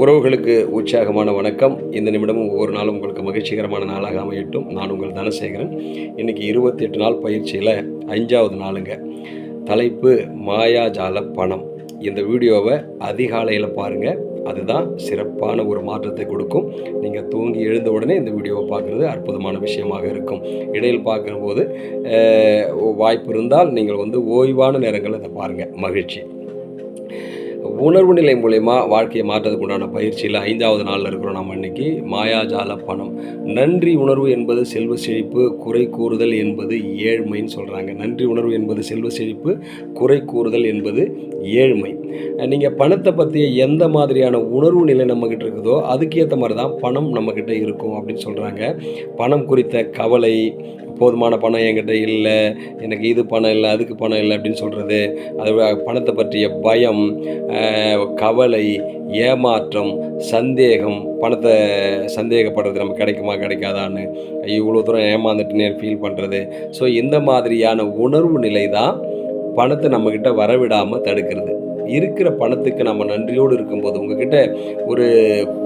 உறவுகளுக்கு உற்சாகமான வணக்கம். இந்த நிமிடமும் ஒவ்வொரு நாளும் உங்களுக்கு மகிழ்ச்சிகரமான நாளாக அமையட்டும். நான் உங்கள் தனசேகரன். இன்னைக்கு இருபத்தி எட்டு நாள் பயிற்சியில் அஞ்சாவது நாளுங்க. தலைப்பு மாயாஜால பணம். இந்த வீடியோவை அதிகாலையில் பாருங்கள் அதுதான் சிறப்பான ஒரு மாற்றத்தை கொடுக்கும். நீங்கள் தூங்கி எழுந்த உடனே இந்த வீடியோவை பார்க்குறது அற்புதமான விஷயமாக இருக்கும். இடையில் பார்க்கும்போது வாய்ப்பு இருந்தால் நீங்கள் வந்து ஓய்வான நேரங்களில் இதை பாருங்கள் மகிழ்ச்சி. உணர்வு நிலை மூலயமா வாழ்க்கையை மாற்றதுக்கு உண்டான பயிற்சியில் ஐந்தாவது நாளில் இருக்கிறோம் நம்ம இன்றைக்கி மாயாஜால பணம். நன்றி உணர்வு என்பது செல்வ செழிப்பு குறை கூறுதல் என்பது ஏழ்மைன்னு சொல்கிறாங்க நன்றி உணர்வு என்பது செல்வ செழிப்பு குறை கூறுதல் என்பது ஏழ்மை. நீங்கள் பணத்தை பற்றிய எந்த மாதிரியான உணர்வு நிலை நம்மக்கிட்ட இருக்குதோ அதுக்கேற்ற மாதிரி தான் பணம் நம்மக்கிட்ட இருக்கும் அப்படின்னு சொல்கிறாங்க பணம் குறித்த கவலை போதுமான பணம் என்கிட்ட இல்லை எனக்கு இது பணம் இல்லை அதுக்கு பணம் இல்லை அப்படின்னு சொல்கிறது அது பணத்தை பற்றிய பயம் கவலை ஏமாற்றம் சந்தேகம் பணத்தை சந்தேகப்படுறது நம்ம கிடைக்குமா கிடைக்காதான்னு. இவ்வளோ தூரம் ஏமாந்துட்டுனே ஃபீல் பண்ணுறது ஸோ இந்த மாதிரியான உணர்வு நிலை தான் பணத்தை நம்மக்கிட்ட வரவிடாமல் தடுக்கிறது. இருக்கிற பணத்துக்கு நம்ம நன்றியோடு இருக்கும்போது உங்ககிட்ட ஒரு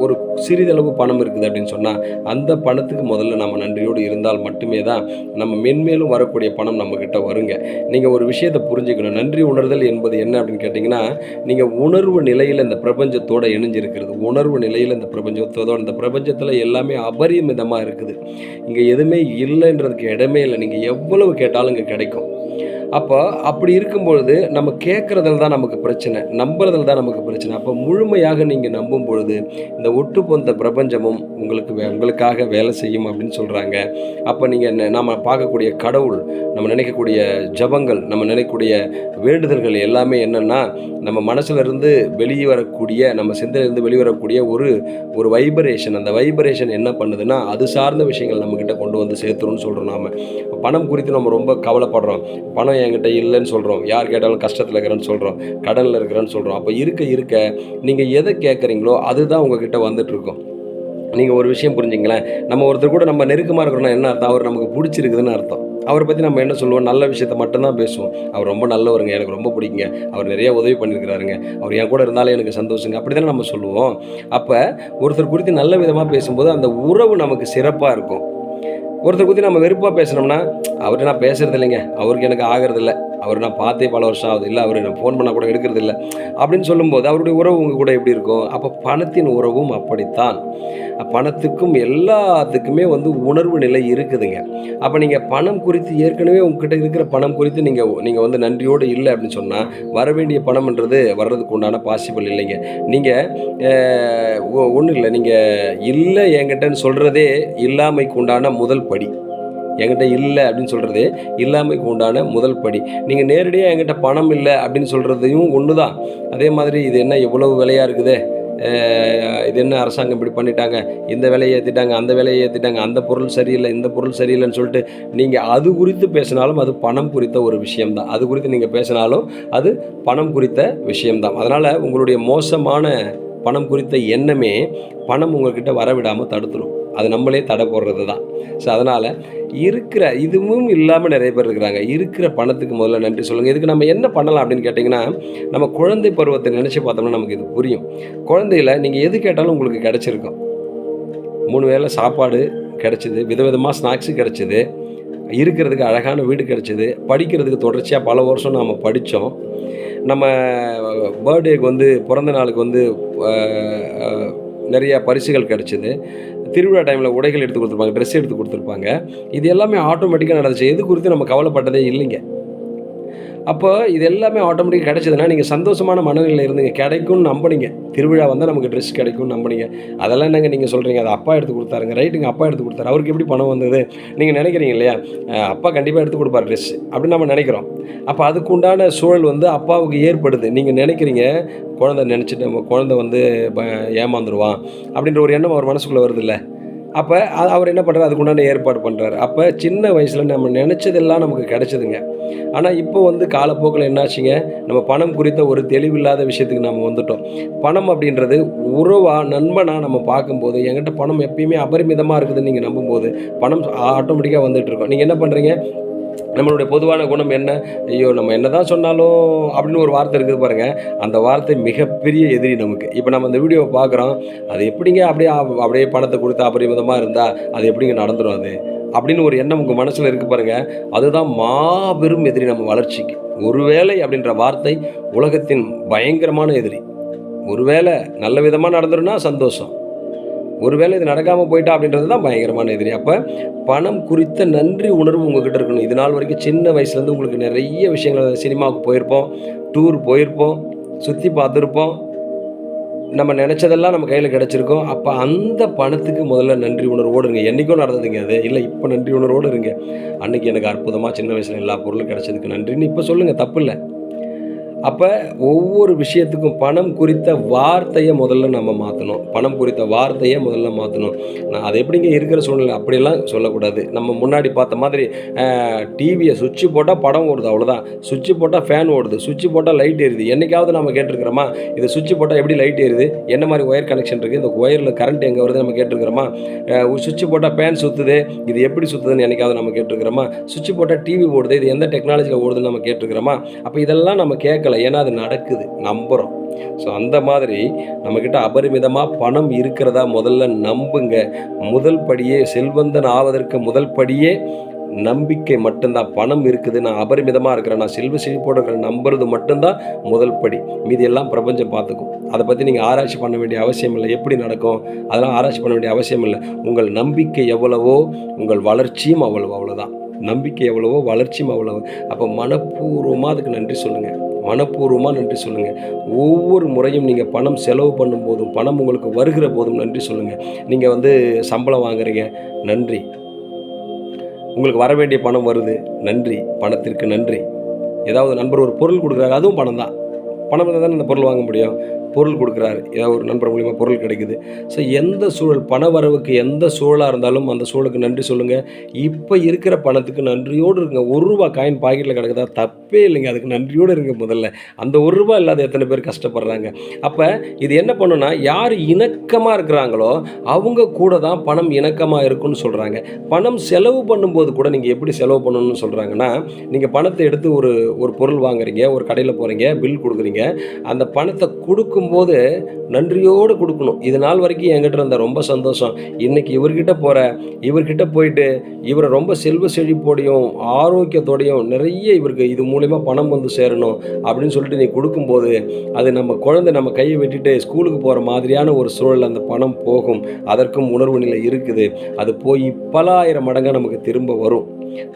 ஒரு சிறிதளவு பணம் இருக்குது அப்படின்னு சொன்னால் அந்த பணத்துக்கு முதல்ல நம்ம நன்றியோடு இருந்தால் மட்டுமே தான் நம்ம மென்மேலும் வரக்கூடிய பணம் நம்மக்கிட்ட வருங்க. நீங்கள் ஒரு விஷயத்தை புரிஞ்சுக்கணும். நன்றி உணர்தல் என்பது என்ன அப்படின்னு கேட்டிங்கன்னா நீங்கள் உணர்வு நிலையில் இந்த பிரபஞ்சத்தோடு இணைஞ்சிருக்கிறது. உணர்வு நிலையில் இந்த பிரபஞ்சத்தோட இந்த பிரபஞ்சத்தில் எல்லாமே அபரிமிதமாக இருக்குது. இங்கே எதுவுமே இல்லைன்றதுக்கு இடமே இல்லை. நீங்கள் எவ்வளவு கேட்டாலும் இங்கே கிடைக்கும். அப்போ அப்படி இருக்கும்பொழுது நம்ம கேட்குறதுல தான் நமக்கு பிரச்சனை நம்புறதுல தான் நமக்கு பிரச்சனை. அப்போ முழுமையாக நீங்கள் நம்பும் பொழுது இந்த ஒட்டுப்பொந்த பிரபஞ்சமும் உங்களுக்கு வே- உங்களுக்காக வேலை செய்யும் அப்படின்னு சொல்கிறாங்க அப்போ நீங்கள் நம்ம பார்க்கக்கூடிய கடவுள் நம்ம நினைக்கக்கூடிய ஜபங்கள் நம்ம நினைக்கக்கூடிய வேண்டுதல்கள் எல்லாமே என்னென்னா நம்ம மனசுல இருந்து வெளியே வரக்கூடிய நம்ம சிந்தனையிலேருந்து வெளிவரக்கூடிய ஒரு ஒரு வைபரேஷன் அந்த வைபரேஷன் என்ன பண்ணுதுன்னா அது சார்ந்த விஷயங்கள் நம்மக்கிட்ட கொண்டு வந்து சேர்த்துரும்னு சொல்கிறோம் நாம். பணம் குறித்து நம்ம ரொம்ப கவலைப்படுறோம். பணம் என்கிட்ட இல்லைன்னு சொல்கிறோம் யார் கேட்டாலும் கஷ்டத்தில் இருக்கிறேன்னு சொல்கிறோம் கடனில் இருக்கிறேன்னு சொல்கிறோம் அப்போ இருக்க இருக்க நீங்கள் எதை கேட்குறீங்களோ அதுதான் உங்ககிட்ட வந்துட்டுருக்கோம் நீங்கள் ஒரு விஷயம் புரிஞ்சுங்களேன். நம்ம ஒருத்தர் கூட நம்ம நெருக்கமாக இருக்கிறோம்னா என்ன அர்த்தம்? அவர் நமக்கு பிடிச்சிருக்குதுன்னு அர்த்தம். அவரை பற்றி நம்ம என்ன சொல்லுவோம்? நல்ல விஷயத்த மட்டும்தான் பேசுவோம். அவர் ரொம்ப நல்லவருங்க. எனக்கு ரொம்ப பிடிக்குங்க. அவர் நிறைய உதவி பண்ணியிருக்கிறாருங்க அவர் என் கூட இருந்தாலே எனக்கு சந்தோஷங்க. அப்படி தானே நம்ம சொல்லுவோம். அப்போ ஒருத்தர் குறித்து நல்ல விதமாக பேசும்போது அந்த உறவு நமக்கு சிறப்பாக இருக்கும். ஒருத்தர் குறித்து நம்ம வெறுப்பாக பேசினோம்னா அவர்கிட்ட நான் பேசுறது இல்லைங்க. அவருக்கு எனக்கு ஆகிறதில்ல அவர் நான் பார்த்தே பல வருஷம் ஆகுது. இல்லை அவர் நான் ஃபோன் பண்ணால் கூட எடுக்கிறது இல்லை. அப்படின்னு சொல்லும்போது அவருடைய உறவு உங்கள் கூட எப்படி இருக்கும்? அப்போ பணத்தின் உறவும் அப்படித்தான். பணத்துக்கும் எல்லாத்துக்குமே வந்து உணர்வு நிலை இருக்குதுங்க. அப்போ நீங்கள் பணம் குறித்து ஏற்கனவே உங்ககிட்ட இருக்கிற பணம் குறித்து நீங்கள் நீங்கள் வந்து நன்றியோடு இல்லை அப்படின்னு சொன்னால் வர வேண்டிய பணம்ன்றது வர்றதுக்கு உண்டான பாசிபிள் இல்லைங்க. நீங்கள் ஒன்றும் இல்லை. நீங்கள் இல்லை என்கிட்டன்னு சொல்கிறதே இல்லாமைக்கு உண்டான முதல் படி. என்கிட்ட இல்லை அப்படின்னு சொல்கிறது இல்லாமைக்கு உண்டான முதல் படி. நீங்கள் நேரடியாக என்கிட்ட பணம் இல்லை அப்படின்னு சொல்கிறதையும் ஒன்று தான் அதே மாதிரி இது என்ன எவ்வளவு விலையாக இருக்குது? இது என்ன அரசாங்கம் இப்படி பண்ணிட்டாங்க? இந்த விலையை ஏற்றிட்டாங்க அந்த விலையை ஏற்றிட்டாங்க அந்த பொருள் சரியில்லை இந்த பொருள் சரியில்லைன்னு சொல்லிட்டு நீங்கள் அது குறித்து பேசினாலும் அது பணம் குறித்த ஒரு விஷயம்தான். அது குறித்து நீங்கள் பேசினாலும் அது பணம் குறித்த விஷயம்தான். அதனால் உங்களுடைய மோசமான பணம் குறித்த எண்ணமே பணம் உங்கள்கிட்ட வரவிடாமல் தடுத்துடும் அது நம்மளே தடை போடுறது தான் ஸோ அதனால் இருக்கிற இதுவும் இல்லாமல் நிறைய பேர் இருக்கிறாங்க. இருக்கிற பணத்துக்கு முதல்ல நன்றி சொல்லுங்கள் இதுக்கு நம்ம என்ன பண்ணலாம் அப்படின்னு கேட்டிங்கன்னா நம்ம குழந்தை பருவத்தை நினச்சி பார்த்தோம்னா நமக்கு இது புரியும். குழந்தையில் நீங்கள் எது கேட்டாலும் உங்களுக்கு கிடச்சிருக்கும். மூணு வேளை சாப்பாடு கிடச்சிது விதவிதமாக ஸ்நாக்ஸு கிடச்சிது இருக்கிறதுக்கு அழகான வீடு கிடச்சிது படிக்கிறதுக்கு தொடர்ச்சியாக பல வருஷம் நாம் படித்தோம் நம்ம பர்த்டேக்கு வந்து பிறந்த நாளுக்கு வந்து நிறைய பரிசுகள் கிடச்சிது. திருவிழா டைமில் உடைகள் எடுத்து கொடுத்துருப்பாங்க ட்ரெஸ் எடுத்து கொடுத்துருப்பாங்க. இது எல்லாமே ஆட்டோமேட்டிக்காக நடந்துச்சு. எது குறித்து நம்ம கவலைப்பட்டதே இல்லைங்க. அப்போ இது எல்லாமே ஆட்டோமேட்டிக்காக கிடைச்சதுன்னா நீங்கள் சந்தோஷமான மனநிலையில் இருந்தீங்க. கிடைக்கும்னு நம்பினீங்க. திருவிழா வந்தால் நமக்கு ட்ரெஸ் கிடைக்கும்னு நம்பினீங்க. அதெல்லாம் என்னங்க நீங்கள் சொல்கிறீங்க அது அப்பா எடுத்து கொடுத்தாருங்க. ரைட்டுங்க அப்பா எடுத்து கொடுத்தாரு. அவருக்கு எப்படி பணம் வந்தது? நீங்கள் நினைக்கிறீங்க இல்லையா? அப்பா கண்டிப்பாக எடுத்து கொடுப்பார் ட்ரெஸ் அப்படின்னு நம்ம நினைக்கிறோம். அப்போ அதுக்கு உண்டான சூழல் வந்து அப்பாவுக்கு ஏற்படுது. நீங்கள் நினைக்கிறீங்க குழந்தை நினச்சிட்டு நம்ம குழந்தை வந்து ப- ஏமாந்துருவான் அப்படின்ற ஒரு எண்ணம் அவர் மனசுக்குள்ளே வருது இல்லை? அப்போ அவர் என்ன பண்ணுறாரு அதுக்குண்டான ஏற்பாடு பண்ணுறாரு அப்போ சின்ன வயசில் நம்ம நினச்சதெல்லாம் நமக்கு கிடச்சிதுங்க. ஆனால் இப்போ வந்து காலப்போக்கில் என்னாச்சுங்க? நம்ம பணம் குறித்த ஒரு தெளிவில்லாத விஷயத்துக்கு நம்ம வந்துட்டோம். பணம் அப்படின்றது உறவாக நண்பனாக நம்ம பார்க்கும்போது என்கிட்ட பணம் எப்பயுமே அபரிமிதமாக இருக்குதுன்னு நீங்கள் நம்பும்போது பணம் ஆட்டோமேட்டிக்காக வந்துட்டு இருக்கோம். நீங்கள் என்ன பண்ணுறீங்க நம்மளுடைய பொதுவான குணம் என்ன? ஐயோ நம்ம என்ன தான் சொன்னாலும் அப்படின்னு ஒரு வார்த்தை இருக்குது பாருங்கள் அந்த வார்த்தை மிகப்பெரிய எதிரி நமக்கு. இப்போ நம்ம அந்த வீடியோவை பார்க்குறோம். அது எப்படிங்க அப்படியே அப்படியே பணத்தை கொடுத்து அபரிமிதமாக இருந்தால் அது எப்படிங்க நடந்துடும் அது? அப்படின்னு ஒரு எண்ணம் உங்கள் மனசில் இருக்கு பாருங்க. அதுதான் மாபெரும் எதிரி நம்ம வளர்ச்சிக்கு. ஒருவேளை அப்படின்ற வார்த்தை உலகத்தின் பயங்கரமான எதிரி. ஒருவேளை நல்ல விதமாக நடந்துருன்னா சந்தோஷம். ஒருவேளை இது நடக்காமல் போயிட்டா அப்படின்றது தான் பயங்கரமான எதிரி. அப்போ பணம் குறித்த நன்றி உணர்வு உங்ககிட்ட இருக்கணும். இது நாள் வரைக்கும் சின்ன வயசுலேருந்து உங்களுக்கு நிறைய விஷயங்கள் சினிமாவுக்கு போயிருப்போம் டூர் போயிருப்போம் சுற்றி பார்த்துருப்போம். நம்ம நினச்சதெல்லாம் நம்ம கையில் கிடச்சிருக்கோம். அப்போ அந்த பணத்துக்கு முதல்ல நன்றி உணர்வோடு இருங்க. என்றைக்கும் நடந்ததுங்க அது. இல்லை இப்போ நன்றி உணர்வோடு இருங்க. அன்றைக்கி எனக்கு அற்புதமாக சின்ன வயசில் எல்லா பொருளும் கிடச்சதுக்கு நன்றின்னு இப்போ சொல்லுங்கள் தப்பு இல்லை. அப்போ ஒவ்வொரு விஷயத்துக்கும் பணம் குறித்த வார்த்தையை முதல்ல நம்ம மாற்றணும் பணம் குறித்த வார்த்தையை முதல்ல மாற்றணும் நான் அது எப்படிங்க இருக்கிற சூழ்நிலை? அப்படியெல்லாம் சொல்லக்கூடாது. நம்ம முன்னாடி பார்த்த மாதிரி டிவியை சுவிட்சு போட்டால் படம் ஓடுது அவ்வளோதான் சுவிட்சு போட்டால் ஃபேன் ஓடுது. சுவிட்சு போட்டால் லைட் எரியுது என்றைக்காவது நம்ம கேட்டிருக்கிறோமா? இது சுவிட்சு போட்டால் எப்படி லைட் எரியுது என்ன மாதிரி ஒயர் கனெக்ஷன் இருக்குது இந்த ஒயரில் கரண்ட் எங்கே வருது நம்ம கேட்டிருக்கிறோமா? சுவிட்சு போட்டால் ஃபேன் சுற்றுது இது எப்படி சுற்றுதுன்னு என்னைக்காவது நம்ம கேட்டிருக்கிறோமா? சுவிட்சு போட்டால் டிவி ஓடுது. இது எந்த டெக்னாலஜியில் ஓடுதுன்னு நம்ம கேட்டிருக்கிறோமா? அப்போ இதெல்லாம் நம்ம நடக்கலை ஏன்னா அது நடக்குது. நம்புகிறோம் ஸோ அந்த மாதிரி நம்மக்கிட்ட அபரிமிதமாக பணம் இருக்கிறதா முதல்ல நம்புங்க. முதல் படியே செல்வந்தன் ஆவதற்கு முதல் படியே நம்பிக்கை மட்டும்தான். பணம் இருக்குது நான் அபரிமிதமாக இருக்கிறேன் நான் செல்வ செழிப்போடு இருக்கிறேன் நம்புறது மட்டும்தான் முதல் படி. மீதி எல்லாம் பிரபஞ்சம் பார்த்துக்கும். அதை பற்றி நீங்கள் ஆராய்ச்சி பண்ண வேண்டிய அவசியம் இல்லை. எப்படி நடக்கும்? அதெல்லாம் ஆராய்ச்சி பண்ண வேண்டிய அவசியம் இல்லை. உங்கள் நம்பிக்கை எவ்வளவோ உங்கள் வளர்ச்சியும் அவ்வளவு அவ்வளோதான் நம்பிக்கை எவ்வளவோ வளர்ச்சியும் அவ்வளவு. அப்போ மனப்பூர்வமாக அதுக்கு நன்றி சொல்லுங்கள் மனப்பூர்வமாக நன்றி சொல்லுங்கள் ஒவ்வொரு முறையும் நீங்கள் பணம் செலவு பண்ணும் போதும் பணம் உங்களுக்கு வருகிற போதும் நன்றி சொல்லுங்கள் நீங்கள் வந்து சம்பளம் வாங்குறீங்க நன்றி. உங்களுக்கு வர வேண்டிய பணம் வருது நன்றி. பணத்திற்கு நன்றி. ஏதாவது நண்பர் ஒரு பொருள் கொடுக்குறாரு அதுவும் பணம் தான் பணம் இருந்தால் தானே அந்த பொருள் வாங்க முடியும். பொருள் கொடுக்குறாரு. ஏதாவது ஒரு நண்பர் மூலிமா பொருள் கிடைக்குது. ஸோ எந்த சூழல் பண வரவுக்கு எந்த சூழலாக இருந்தாலும் அந்த சூழலுக்கு நன்றி சொல்லுங்கள் இப்போ இருக்கிற பணத்துக்கு நன்றியோடு இருங்க. ஒரு ரூபா காயின் பாக்கெட்டில் கிடக்குதா? தப்பே இல்லைங்க. அதுக்கு நன்றியோடு இருங்க முதல்ல. அந்த ஒரு ரூபா இல்லாத எத்தனை பேர் கஷ்டப்படுறாங்க. அப்போ இது என்ன பண்ணுன்னா யார் இணக்கமாக இருக்கிறாங்களோ அவங்க கூட தான் பணம் இணக்கமாக இருக்குன்னு சொல்கிறாங்க பணம் செலவு பண்ணும்போது கூட நீங்கள் எப்படி செலவு பண்ணணும்னு சொல்கிறாங்கன்னா நீங்கள் பணத்தை எடுத்து ஒரு ஒரு பொருள் வாங்குறீங்க ஒரு கடையில் போகிறீங்க பில் கொடுக்குறீங்க அந்த பணத்தை கொடுக்கும்போது நன்றியோடு கொடுக்கணும். இது நாள் வரைக்கும் என்கிட்ட இருந்த ரொம்ப சந்தோஷம். இன்னைக்கு இவர்கிட்ட போகிற இவர்கிட்ட போயிட்டு இவரை ரொம்ப செல்வ செழிப்போடையும் ஆரோக்கியத்தோடையும் நிறைய இவருக்கு இது மூலிமா பணம் வந்து சேரணும் அப்படின்னு சொல்லிட்டு நீ கொடுக்கும்போது அது நம்ம குழந்தை நம்ம கையை வெட்டிட்டு ஸ்கூலுக்கு போகிற மாதிரியான ஒரு சூழல் அந்த பணம் போகும். அதற்கும் உணர்வு நிலை இருக்குது. அது போய் பலாயிரம் மடங்காக நமக்கு திரும்ப வரும்.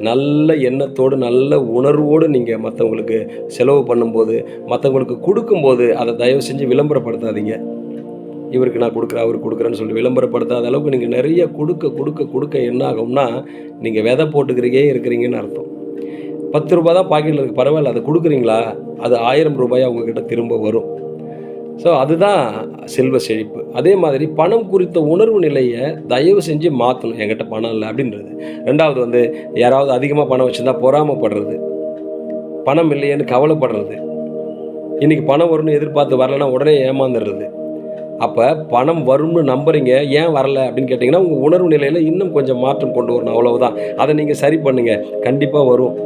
நல்ல எண்ணத்தோடு நல்ல உணர்வோடு நீங்கள் மற்றவங்களுக்கு செலவு பண்ணும்போது மற்றவங்களுக்கு கொடுக்கும்போது அதை தயவு செஞ்சு விளம்பரப்படுத்தாதீங்க. இவருக்கு நான் கொடுக்குறேன் அவருக்கு கொடுக்குறேன்னு சொல்லி விளம்பரப்படுத்தாத அளவுக்கு நீங்கள் நிறைய கொடுக்க கொடுக்க கொடுக்க என்ன ஆகும்னா நீங்கள் விதை போட்டுக்கிறீங்க இருக்கிறீங்கன்னு அர்த்தம். பத்து ரூபாய் தான் பாக்கெட்டில் இருக்குது பரவாயில்ல அதை கொடுக்குறீங்களா? அது ஆயிரம் ரூபாயாக உங்ககிட்ட திரும்ப வரும். ஸோ அதுதான் செல்வ செழிப்பு. அதே மாதிரி பணம் குறித்த உணர்வு நிலையை தயவு செஞ்சு மாற்றணும் என்கிட்ட பணம் இல்லை அப்படின்றது. ரெண்டாவது வந்து யாராவது அதிகமாக பணம் வச்சுருந்தா பொறாமப்படுறது. பணம் இல்லையேன்னு கவலைப்படுறது. இன்றைக்கி பணம் வரும்னு எதிர்பார்த்து வரலைன்னா உடனே ஏமாந்துடுறது. அப்போ பணம் வரும்னு நம்புறீங்க ஏன் வரல அப்படின்னு கேட்டிங்கன்னா உங்கள் உணர்வு நிலையில் இன்னும் கொஞ்சம் மாற்றம் கொண்டு வரணும். அவ்வளவுதான். அதை நீங்கள் சரி பண்ணுங்கள் கண்டிப்பாக வரும்.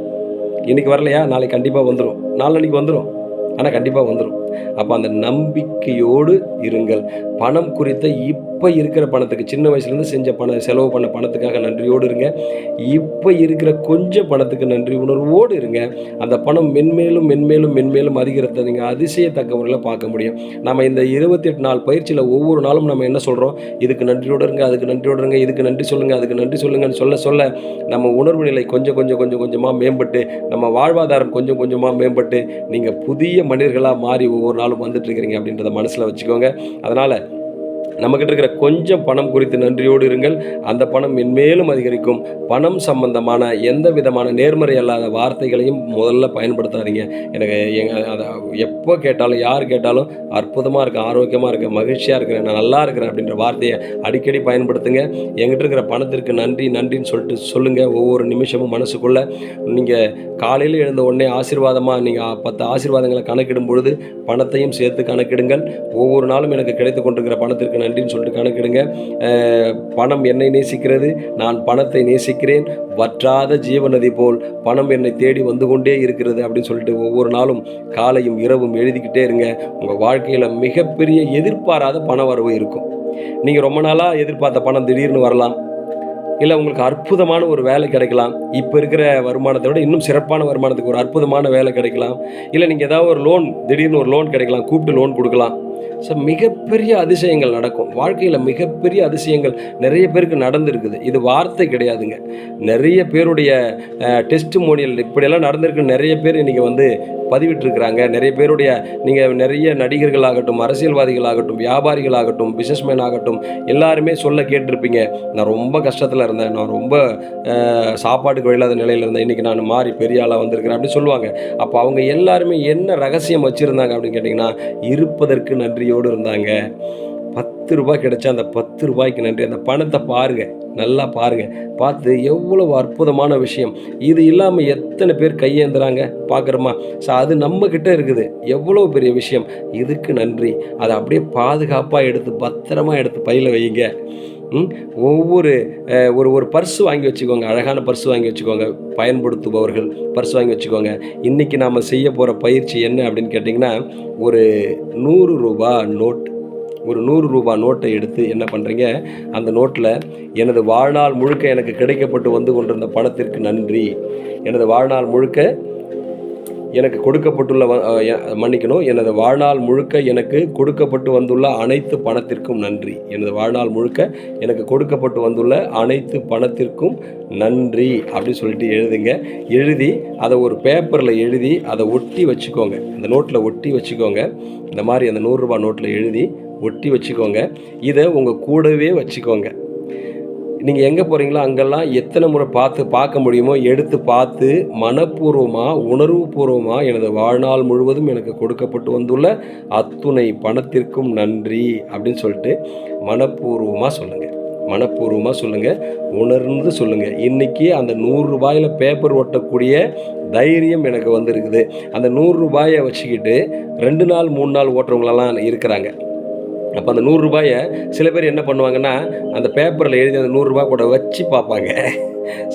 இன்றைக்கி வரலையா? நாளைக்கு கண்டிப்பாக வந்துடும் நாளன்னைக்கு வந்துடும் ஆனால் கண்டிப்பாக வந்துடும் அப்போ அந்த நம்பிக்கையோடு இருங்கள். பணம் குறித்த இப்போ இருக்கிற பணத்துக்கு சின்ன வயசுலேருந்து செஞ்ச பண செலவு பண்ண பணத்துக்காக நன்றியோடு இருங்க. இப்போ இருக்கிற கொஞ்சம் பணத்துக்கு நன்றி உணர்வோடு இருங்க. அந்த பணம் மென்மேலும் மென்மேலும் மென்மேலும் அதிகரித்த நீங்கள் அதிசயத்தக்க முறையில் பார்க்க முடியும். நம்ம இந்த இருபத்தெட்டு நாள் பயிற்சியில் ஒவ்வொரு நாளும் நம்ம என்ன சொல்கிறோம் இதுக்கு நன்றியோடு இருங்க அதுக்கு நன்றியோடு இருங்க இதுக்கு நன்றி சொல்லுங்கள் அதுக்கு நன்றி சொல்லுங்கன்னு சொல்ல சொல்ல நம்ம உணர்வு நிலை கொஞ்சம் கொஞ்சம் கொஞ்சம் கொஞ்சமாக மேம்பட்டு நம்ம வாழ்வாதாரம் கொஞ்சம் கொஞ்சமாக மேம்பட்டு நீங்கள் புதிய மனிதர்களாக மாறி ஒவ்வொரு நாளும் வந்துட்டு இருக்கிறீங்க அப்படின்றத மனசில் வச்சுக்கோங்க. அதனால் நம்மக்கிட்ட இருக்கிற கொஞ்சம் பணம் குறித்து நன்றியோடு இருங்கள். அந்த பணம் மென்மேலும் அதிகரிக்கும். பணம் சம்பந்தமான எந்த விதமான நேர்மறை அல்லாத வார்த்தைகளையும் முதல்ல பயன்படுத்தாதீங்க. எனக்கு எங்கள் அதை எப்போ கேட்டாலும் யார் கேட்டாலும் அற்புதமாக இருக்க ஆரோக்கியமாக இருக்க மகிழ்ச்சியாக இருக்கிறேன் நான் நல்லா இருக்கிறேன் அப்படின்ற வார்த்தையை அடிக்கடி பயன்படுத்துங்க. எங்கிட்ட இருக்கிற பணத்திற்கு நன்றி நன்றின்னு சொல்லிட்டு சொல்லுங்கள் ஒவ்வொரு நிமிஷமும் மனசுக்குள்ளே நீங்கள் காலையில் எழுந்த உடனே ஆசீர்வாதமாக நீங்கள் பத்து ஆசீர்வாதங்களை கணக்கிடும் பொழுது பணத்தையும் சேர்த்து கணக்கிடுங்கள். ஒவ்வொரு நாளும் எனக்கு கிடைத்து கொண்டிருக்கிற பணத்திற்கு நன்றின்னு சொல்லிட்டு கணக்கிடுங்க. பணம் என்னை நேசிக்கிறது நான் பணத்தை நேசிக்கிறேன். வற்றாத ஜீவநதி போல் பணம் என்னை தேடி வந்து கொண்டே இருக்கிறது அப்படின்னு சொல்லிட்டு ஒவ்வொரு நாளும் காலையும் இரவும் எழுதிக்கிட்டே இருங்க. உங்கள் வாழ்க்கையில் மிகப்பெரிய எதிர்பாராத பண வரவு இருக்கும். நீங்கள் ரொம்ப நாளாக எதிர்பார்த்த பணம் திடீர்னு வரலாம். இல்லை உங்களுக்கு அற்புதமான ஒரு வேலை கிடைக்கலாம். இப்போ இருக்கிற வருமானத்தை விட இன்னும் சிறப்பான வருமானத்துக்கு ஒரு அற்புதமான வேலை கிடைக்கலாம். இல்லை நீங்கள் ஏதாவது ஒரு லோன் திடீர்னு ஒரு லோன் கிடைக்கலாம். கூப்பிட்டு லோன் கொடுக்கலாம். ஸோ மிகப்பெரிய அதிசயங்கள் நடக்கும். வாழ்க்கையில் மிகப்பெரிய அதிசயங்கள் நிறைய பேருக்கு நடந்திருக்குது. இது வார்த்தை கிடையாதுங்க. நிறைய பேருடைய டெஸ்ட் மோனியல் இப்படியெல்லாம் நடந்திருக்கு. நிறைய பேர் இன்றைக்கி வந்து பதிவிட்டிருக்கிறாங்க. நிறைய பேருடைய நீங்கள் நிறைய நடிகர்களாகட்டும் அரசியல்வாதிகளாகட்டும் வியாபாரிகளாகட்டும் பிஸ்னஸ்மேன் ஆகட்டும் எல்லாருமே சொல்ல கேட்டிருப்பீங்க. நான் ரொம்ப கஷ்டத்தில் இருந்தேன். நான் ரொம்ப சாப்பாட்டுக்கு இல்லாத நிலையில் இருந்தேன். இன்றைக்கி நான் மாறி பெரிய ஆளாக வந்திருக்கிறேன் அப்படின்னு சொல்லுவாங்க. அப்போ அவங்க எல்லாருமே என்ன ரகசியம் வச்சுருந்தாங்க அப்படின்னு கேட்டிங்கன்னா இருப்பதற்கு நன்றியோடு இருந்தாங்க. பத்து ரூபாய் கிடைச்சா அந்த பத்து ரூபாய்க்கு நன்றி. அந்த பணத்தை பாருங்கள் நல்லா பாருங்கள் பார்த்து எவ்வளவு அற்புதமான விஷயம். இது இல்லாமல் எத்தனை பேர் கையேந்துறாங்க பார்க்குறோமா ஸோ அது நம்மக்கிட்ட இருக்குது. எவ்வளோ பெரிய விஷயம். இதுக்கு நன்றி. அதை அப்படியே பாதுகாப்பாக எடுத்து பத்திரமா எடுத்து பையில் வைங்க. ஒவ்வொரு ஒரு ஒரு பர்ஸ் வாங்கி வச்சுக்கோங்க. அழகான பர்ஸ் வாங்கி வச்சுக்கோங்க. பயன்படுத்துபவர்கள் பர்ஸ் வாங்கி வச்சுக்கோங்க. இன்றைக்கி நாம் செய்ய போகிற பயிற்சி என்ன அப்படின்னு கேட்டிங்கன்னா ஒரு நூறு ரூபா நோட் ஒரு நூறு ரூபா நோட்டை எடுத்து என்ன பண்ணுறீங்க அந்த நோட்டில் எனது வாழ்நாள் முழுக்க எனக்கு கிடைக்கப்பட்டு வந்து கொண்டிருந்த பணத்திற்கு நன்றி. எனது வாழ்நாள் முழுக்க எனக்கு கொடுக்கப்பட்டுள்ள மன்னிக்கணும். எனது வாழ்நாள் முழுக்க எனக்கு கொடுக்கப்பட்டு வந்துள்ள அனைத்து பணத்திற்கும் நன்றி. எனது வாழ்நாள் முழுக்க எனக்கு கொடுக்கப்பட்டு வந்துள்ள அனைத்து பணத்திற்கும் நன்றி. அப்படின்னு சொல்லிட்டு எழுதுங்க. எழுதி அதை ஒரு பேப்பரில் எழுதி அதை ஒட்டி வச்சுக்கோங்க. அந்த நோட்டில் ஒட்டி வச்சுக்கோங்க. இந்த மாதிரி அந்த நூறுரூபா நோட்டில் எழுதி ஒட்டி வச்சுக்கோங்க. இதை உங்கள் கூடவே வச்சுக்கோங்க. நீங்கள் எங்கே போகிறீங்களோ அங்கெல்லாம் எத்தனை முறை பார்த்து பார்க்க முடியுமோ எடுத்து பார்த்து மனப்பூர்வமாக உணர்வுபூர்வமாக எனது வாழ்நாள் முழுவதும் எனக்கு கொடுக்கப்பட்டு வந்துள்ள அத்துணை பணத்திற்கும் நன்றி அப்படின்னு சொல்லிட்டு மனப்பூர்வமாக சொல்லுங்கள் மனப்பூர்வமாக சொல்லுங்கள் உணர்ந்து சொல்லுங்கள் இன்றைக்கி அந்த நூறு ரூபாயில் பேப்பர் ஒட்டக்கூடிய தைரியம் எனக்கு வந்திருக்குது. அந்த நூறு ரூபாயை வச்சுக்கிட்டு ரெண்டு நாள் மூணு நாள் ஓட்டுறவங்களெல்லாம் இருக்கிறாங்க. அப்போ அந்த நூறுரூபாயை சில பேர் என்ன பண்ணுவாங்கன்னா அந்த பேப்பரில் எழுதி அந்த நூறுரூபா கூட வச்சு பார்ப்பாங்க.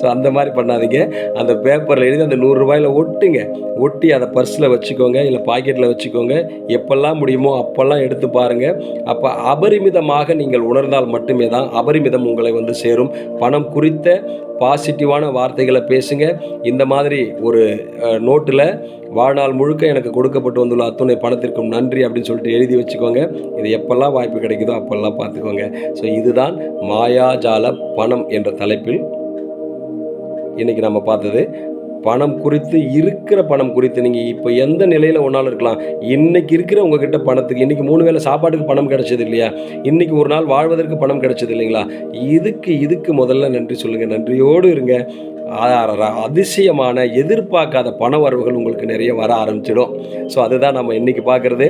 ஸோ அந்த மாதிரி பண்ணாதீங்க. அந்த பேப்பரில் எழுதி அந்த நூறுரூவாயில் ஒட்டுங்க. ஒட்டி அதை பர்ஸில் வச்சுக்கோங்க இல்லை பாக்கெட்டில் வச்சுக்கோங்க. எப்பெல்லாம் முடியுமோ அப்போல்லாம் எடுத்து பாருங்கள் அப்போ அபரிமிதமாக நீங்கள் உணர்ந்தால் மட்டுமே தான் அபரிமிதம் உங்களை வந்து சேரும். பணம் குறித்த பாசிட்டிவான வார்த்தைகளை பேசுங்க. இந்த மாதிரி ஒரு நோட்டில் வாழ்நாள் முழுக்க எனக்கு கொடுக்கப்பட்டு வந்துள்ள அத்துணை பணத்திற்கும் நன்றி அப்படின்னு சொல்லிட்டு எழுதி வச்சுக்கோங்க. இது எப்பெல்லாம் வாய்ப்பு கிடைக்குதோ அப்போல்லாம் பார்த்துக்கோங்க. ஸோ இதுதான் மாயாஜால பணம் என்ற தலைப்பில் இன்றைக்கி நம்ம பார்த்தது பணம் குறித்து இருக்கிற பணம் குறித்து. நீங்கள் இப்போ எந்த நிலையில் ஒன்றாலும் இருக்கலாம். இன்றைக்கி இருக்கிற உங்ககிட்ட பணத்துக்கு இன்றைக்கி மூணு வேளை சாப்பாட்டுக்கு பணம் கிடச்சது இல்லையா? இன்றைக்கி ஒரு நாள் வாழ்வதற்கு பணம் கிடைச்சது இல்லைங்களா? இதுக்கு இதுக்கு முதல்ல நன்றி சொல்லுங்கள் நன்றியோடு இருங்க. அதிசயமான எதிர்பார்க்காத பண வரவுகள் உங்களுக்கு நிறைய வர ஆரம்பிச்சிடும். ஸோ அதுதான் நம்ம இன்றைக்கி பார்க்குறது.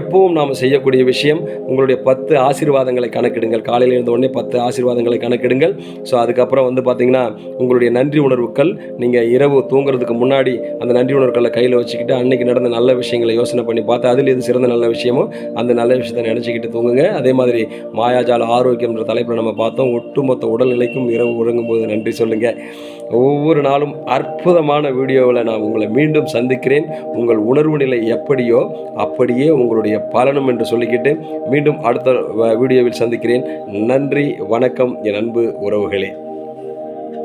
எப்பவும் நாம் செய்யக்கூடிய விஷயம் உங்களுடைய பத்து ஆசீர்வாதங்களை கணக்கிடுங்கள். காலையில் இருந்த உடனே பத்து ஆசீர்வாதங்களை கணக்கிடுங்கள். ஸோ அதுக்கப்புறம் வந்து பார்த்திங்கன்னா உங்களுடைய நன்றி உணர்வுகள் நீங்கள் இரவு தூங்குறதுக்கு முன்னாடி அந்த நன்றி உணர்வுகளை கையில் வச்சுக்கிட்டு அன்னைக்கு நடந்த நல்ல விஷயங்களை யோசனை பண்ணி பார்த்து அதில் எது சிறந்த நல்ல விஷயமோ அந்த நல்ல விஷயத்தை நினச்சிக்கிட்டு தூங்குங்க. அதே மாதிரி மாயாஜால ஆரோக்கியம்ன்ற தலைப்பில் நம்ம பார்த்தோம். ஒட்டுமொத்த உடல்நிலைக்கும் இரவு உறங்கும்போது நன்றி சொல்லுங்கள் ஒவ்வொரு நாளும் அற்புதமான வீடியோவில் நான் உங்களை மீண்டும் சந்திக்கிறேன். உங்கள் உணர்வு நிலை எப்படியோ அப்படியே உங்களுடைய பலனும் என்று சொல்லிக்கிட்டு மீண்டும் அடுத்த வ- வீடியோவில் சந்திக்கிறேன். நன்றி வணக்கம் என் அன்பு உறவுகளே.